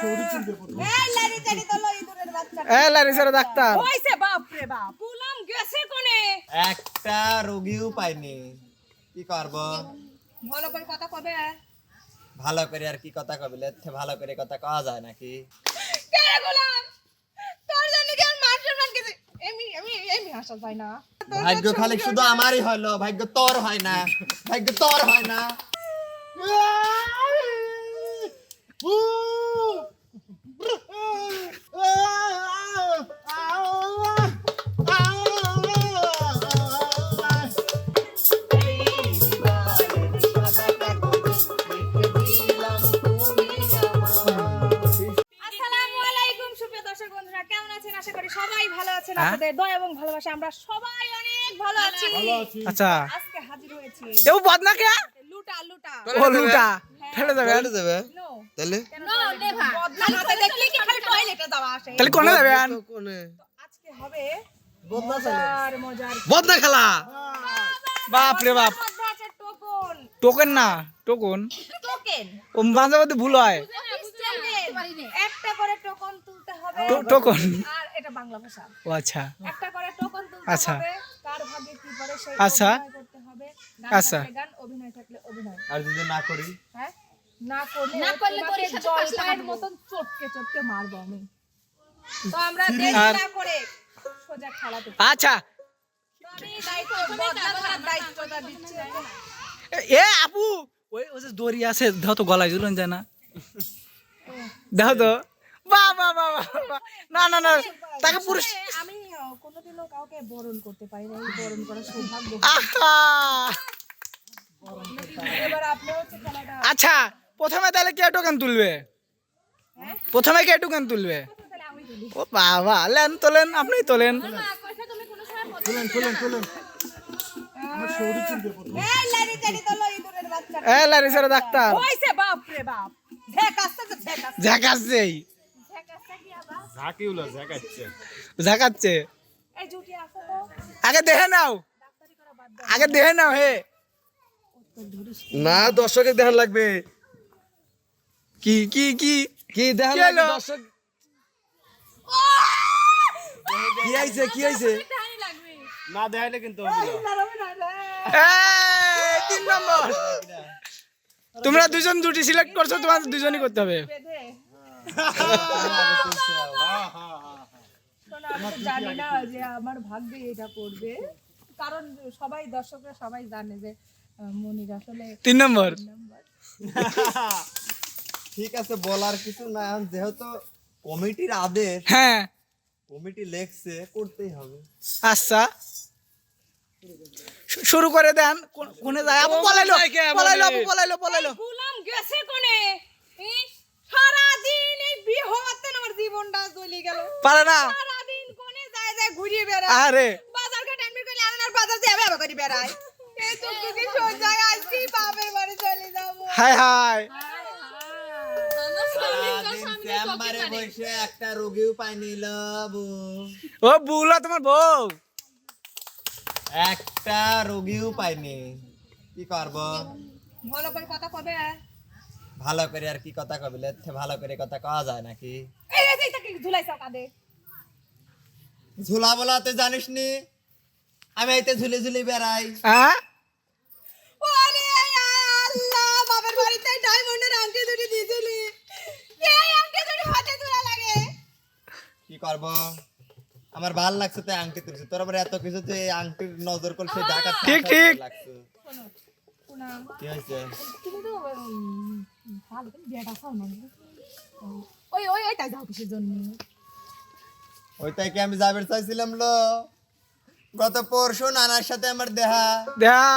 এই লারি চারি তো লই দূরের বাচ্চা। এ লারিসের ডাক্তার। হইছে বাপ রে বাপ। পুলাম গেছে কোনে? একটা রোগীও পাইনি। কি করব? ভালো করে কথা কবে? ভালো করে আর কি কথা কবিলে ভালো করে কথা কওয়া যায় নাকি? কে গোলাম? তোর জন্য কি আর সম্মান গেছে? এমি আমি এমি হাসা যায় না। ভাগ্য খালি শুধু আমারই হলো। ভাগ্য তোর হয় না। ভাগ্য তোর হয় না। আপনাদের দয়া এবং ভালোবাসা আমরা সবাই অনেক ভালো আছি। আচ্ছা। আজকে হাজির হয়েছি। এও বদনা কে লুটা লুটা। ও লুটা। ঠেলে দেবে। যাবে নো তাহলে? নো নেভা বদলা হাতে দেখলে কি খালি টয়লেটে যাওয়া আসে? তাহলে কোনে যাবেন আজকে হবে মজার মজার বদনা খেলা। বাপ রে বাপ। টোকন। টোকেন না টোকন। ও মাঝে মধ্যে ভুল হয়। একটা করে টোকন তুলতে হবে। টোকন। আর এটা বাংলা ভাষা। ও আচ্ছা। একটা করে টোকন তুলতে আচ্ছা। কার ভাগে কি পড়ে সেই আচ্ছা। করতে হবে। আচ্ছা। গান অভিনয় থাকলে অভিনয়। আর যদি না করি? হ্যাঁ? না করলে না করলে তোর সাথে জলপাইয়ের মতন চটকে চটকে মারবো আমি। তো আমরা দেরি না করে সোজা খেলাতে আচ্ছা। এ- এ আপু! ওই ওই যে দড়ি আছে দাও তো গলায় ঝুলন যায় না। দাও তো। বাহ বাহ বাহ বাহ, বাহ। না না না তাকে পুরুষ আমি কোনোদিনও কাউকে বরণ করতে পারি না বরণ করার সৌভাগ্য। আহা! এবার আপনি হচ্ছে খেলাটা আচ্ছা প্রথমে তাহলে কে টোকেন তুলবে? প্রথমে কে টোকেন তুলবে? তাহলে আমি তুলি ও বাবা লেন। তোলেন আপনি তোলেন ডাক্তার। ঝাঁকাচ্ছেই ঝাঁকাচ্ছে। আগে দেখে নাও। আগে দেখে নাও হে। না দর্শকের দেখান লাগবে। কি কি কি? কি দেখান দর্শক? কি আইছে কি আইছে এই, তিন নম্বর। তোমরা দুজন জুটি সিলেক্ট করছ তোমাদের দুজনই করতে হবে। বেঁধে শোনো, আমি তো জানি না যে আমার ভাগ্যে এটা পড়বে। কারণ সবাই দর্শকরা সবাই জানে যে মনির আসলে তিন নাম্বার। ঠিক আছে বলার কিছু না। যেহেতু কমিটির আদেশ হ্যাঁ। কমিটি লেখছে করতেই হবে। আচ্ছা। শুরু করে দেন। কোনে যায়? আপু পলাইলো পলাইলো আপু পলাইলো পলাইলো গুলাম গেছে কোনে? সারা দিন এই বিয়ে হওয়াতে না আমার জীবনটা জ্বলে গেল। পারে না। সারা দিন কোনে যায় যায় ঘুরিয়ে বেড়ায়। আরে। বাজার ঘাট আমি করলে আমি আর বাজার দিয়ে এভাবে করে বেড়াই এই তো তোকে সোজায় আজকেই বাপের বাড়ি চলে যাব। হাই হাই চেম্বারে বসে একটা রোগীও পাইনি লবু ও বুলা তোমার বউ? একটা রোগীও পাইনি। কি করব? ভালো করে কথা কবে? ভালো করে আর কি কথা কবিলে ভালো করে কথা কওয়া যায় নাকি? এই এই এই তাকে ঝুলাইছাও কাঁদে ঝুলা বলাতে জানিস নি আমি এইতে ঝুলে ঝুলে বেড়াই। হ্যাঁ ওরে আল্লাহ বাপের বাড়িতে ডায়মন্ডের আংটি দুটি দিয়েছিলি এই আংটি দুটি হাতে তোলা লাগে আমার ভালো লাগছে তো আংটি তুলছি। তোর আবার এত কিছু এই আংটির নজর করছে ঢাকা ঠিক, ঠিক। কি হয়েছে? ওই ওই ওই তাই যাও কিসের জন্য? ওইটাই কি আমি যাবের চাইছিলাম লো? গত পরশু নানার সাথে আমার দেহা। দেখা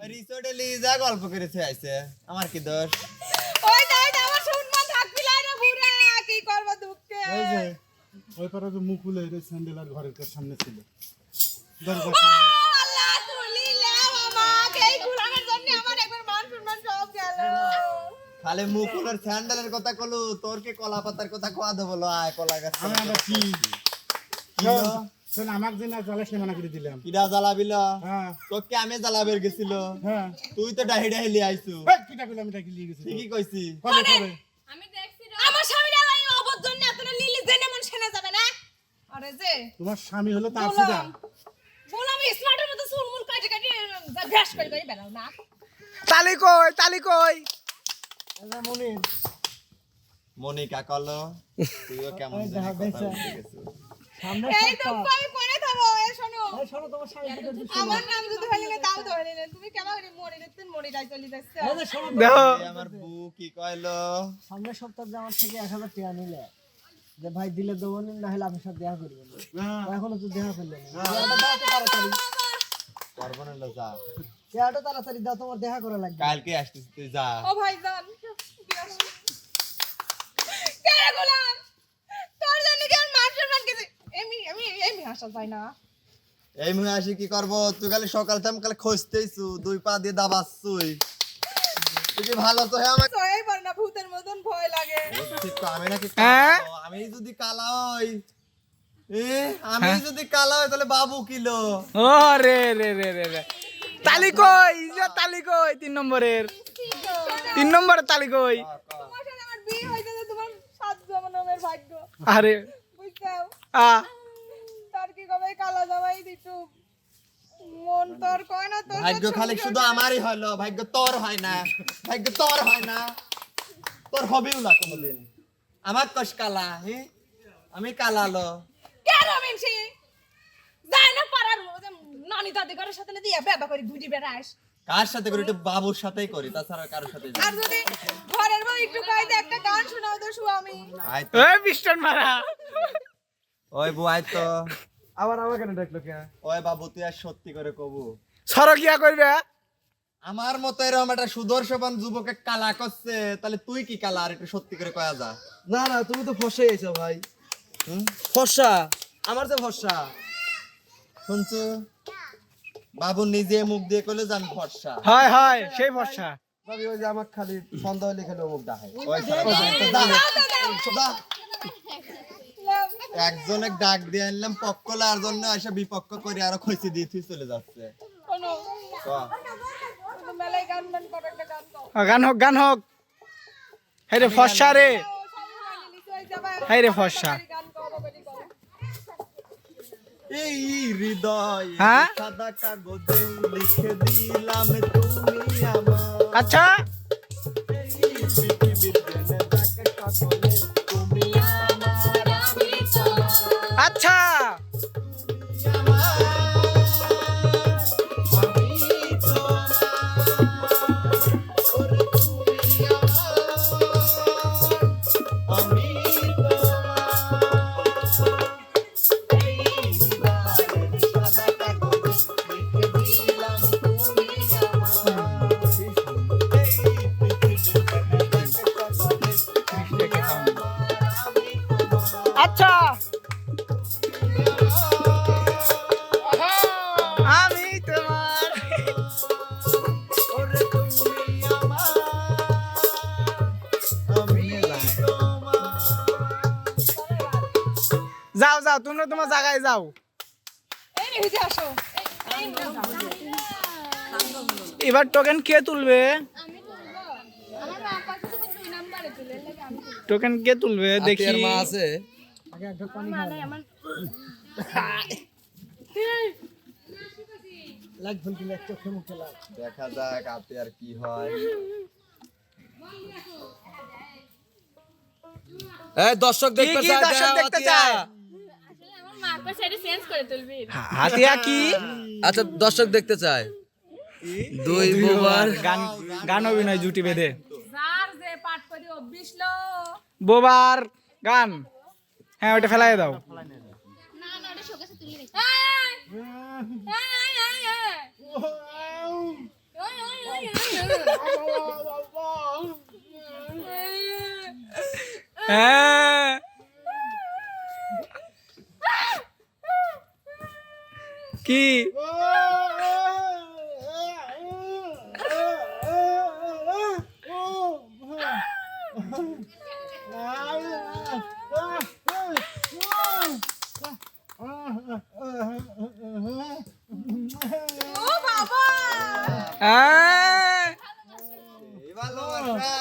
রিসোর্টে লিজা গল্প করেছে আইছে। আমার কি দোষ? ওই তাই তো আমার শুনমা থাকবি না রে বুড়া কি করব দুঃখে? ওই পারে যে মুকুলের স্যান্ডেল আর ঘরের কাছে সামনে ছিল। খালি মুকুলের স্যান্ডেলের কথা কলু তোর কি কলা পাতার কথা কোয়া দেবো লো, আয় কলা গাছ আমি আবার কি? কি শোন আমাকে দিন আর জ্বালাস না মানা করে দিলাম। কিডা জ্বালাবিল হ্যাঁ। তোকে আমি জ্বালাবের গেছিল হ্যাঁ। তুই তো ডাহি ডাহি লিয়ে আইছু। কিটা করলে আমি লিয়ে গেছি ঠিকই কইছি। কবে কবে? আমি দেখছি আমার স্বামীর আবার তোমার স্বামী হলো বললাম বললাম স্মার্টের মতো চুলমুল কাটে কাটে যা ভ্যাস করে করে বেড়াও না। তালি কই তালি কই? মনিকা কল তুইও কেমন জানি কথা বলতে গেছিস। এই তো আমি পরে এ শোনো। আমার নাম যদি হয়ে গেলে তাও গেলে তুমি কেমন মরে গেছে মরে যাই চলে যাচ্ছে। দেখো। আমার বউ কি কইলো? সামনের সপ্তাহে আমার থেকে এক হাজার টাকা নিলে যে ভাই দিলে দেবো না হলে আপনার সাথে দেখা করবেন এখনও তো দেখা করলেন না। দেহাটা দাও তো তাড়াতাড়ি করব না যা। দেহাটা তাড়াতাড়ি দাও তোমার দেখা করা লাগবে। কালকে আসতিস তুই যা। ও ভাইজান কে রে গোলাম? তোর জন্য কি আমার মান সম্মান গেছে? এমনি আমি এমনি হাসা যায় না। এই মুহে আসি কি করব? তুই খালি সকাল খালি খোঁজতেইছু দুই পা দিয়ে দাবাচ্ছুই। তুই ভালো তো হ্যাঁ না ভূতের মতন ভয় লাগে। আমি নাকি হ্যাঁ? আমি যদি কালা হই আমি যদি কালা হই তাহলে বাবু কিলো ও রে রে রে রে রে। তালি কই? ইজা তালি কই? তিন নম্বরের। তিন নম্বরের তালি কই? তোমার সাথে আমার বিয়ে হয়েছে যে তোমার সাত জন্মের ভাগ্য। আরে। আ। তার কি কবে কালা জামাই দিটু মন তোর কয় না তোর ভাগ্য খালি শুধু আমারই হলো ভাগ্য তোর হয় না ভাগ্য তোর হয় না। তোর হবেও না কোনোদিন। আমার কষ কালা হে? আমি কালালো কেন মিনছি যায় না পারার নানি দাদি ঘরের সাথে না দিয়ে বেবা করে ঘুরি বেড়াস। কার সাথে করি? একটু বাবুর সাথেই করি তাছাড়া কারোর সাথে আর যদি ঘরের বউ একটু কইতে একটা গান শোনাও তো তো। ওই পিস্টন মারা। ওই বউ আয় তো। আবার আমাকে কেন ডাকলো কে ওই বাবু তুই আর সত্যি করে কবু। সরকিয়া করবে আমার মতো এরকম একটা সুদর্শবান যুবকে কালা করছে তাহলে তুই কি কালা? আর একটু সত্যি করে কয়া যা। না না তুমি তো ফসে গেছো ভাই। হুম? ফর্সা আমার তো ফর্সা শুনছো? বাবু নিজে মুখ দিয়ে কইলে যে আমি ভরসা হয় হয় সেই ভরসা ভাবি ওই যে আমার খালি সন্দেহ হলে খেলে অমুক ডাকে ওই শালা যা, যা। একজনে ডাক দিয়ে আনলাম পক্ষ আর জন্য এসে বিপক্ষ করে আরও খইসি দিয়ে চলে যাচ্ছে শোনো ক। তুমি মেলায় গান গান হোক গান হোক হ্যাঁ রে ফর্সা রে। হাই রে গাও এই হৃদয় হ্যাঁ? সাদা কাগজে লিখে দিলাম তুমি আমার আচ্ছা আচ্ছা। আমি তোমার যাও যাও তোমরা তোমার জায়গায় যাও। এবার টোকেন কে তুলবে? মা টোকেন কে তুলবে? দেখি। আগে একটা পানি খাওয়া লাগ চোখে মুখে লাগ। দেখা যাক আপনি আর কি হয়। দর্শক কি দর্শক দেখতে চায়? চেঞ্জ করে তুলবি। হাতিয়া কি? আচ্ছা দর্শক দেখতে চায়। দুই বোবার গান গান অভিনয় জুটি বেঁধে। বোবার গান। হ্যাঁ ওটা ফেলাই দাও। না না ওটা শোকেসে তুলি রেখে এই এই এই এই ওই ওই ওই হ্যাঁ কি ও বাবা হ্যাঁ এই ভালোবাসা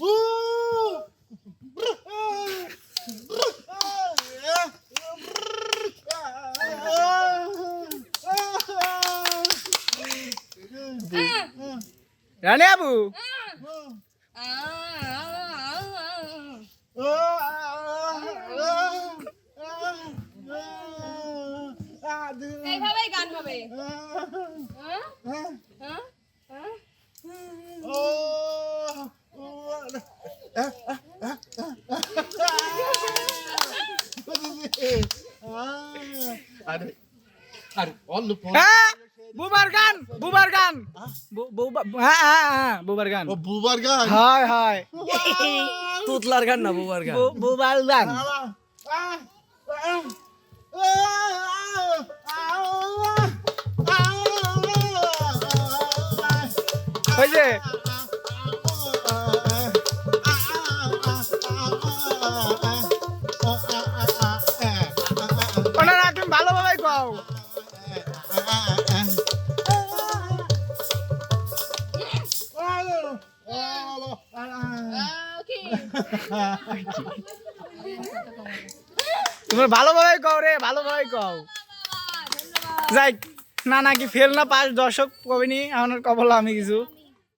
Oh! রানী আবু এইভাবেই গান হবে হ্যাঁ? হ্যাঁ? হ্যাঁ? আরে আরে অন্য হ্যাঁ বুবার গান বুবার গান। হ্যাঁ হ্যাঁ হ্যাঁ বুবার গান। বুবার গান? হয় হয়। তুতলার গান না বুবার গান? বুবার গান। ওই যে। ওনারা তুমি ভালোভাবে কও। তুমি ভালোভাবে কও রে, ভালোভাবে কও। যাই, না নাকি ফেল না পাস দর্শক কবিনি আমার কবল আমি কিছু।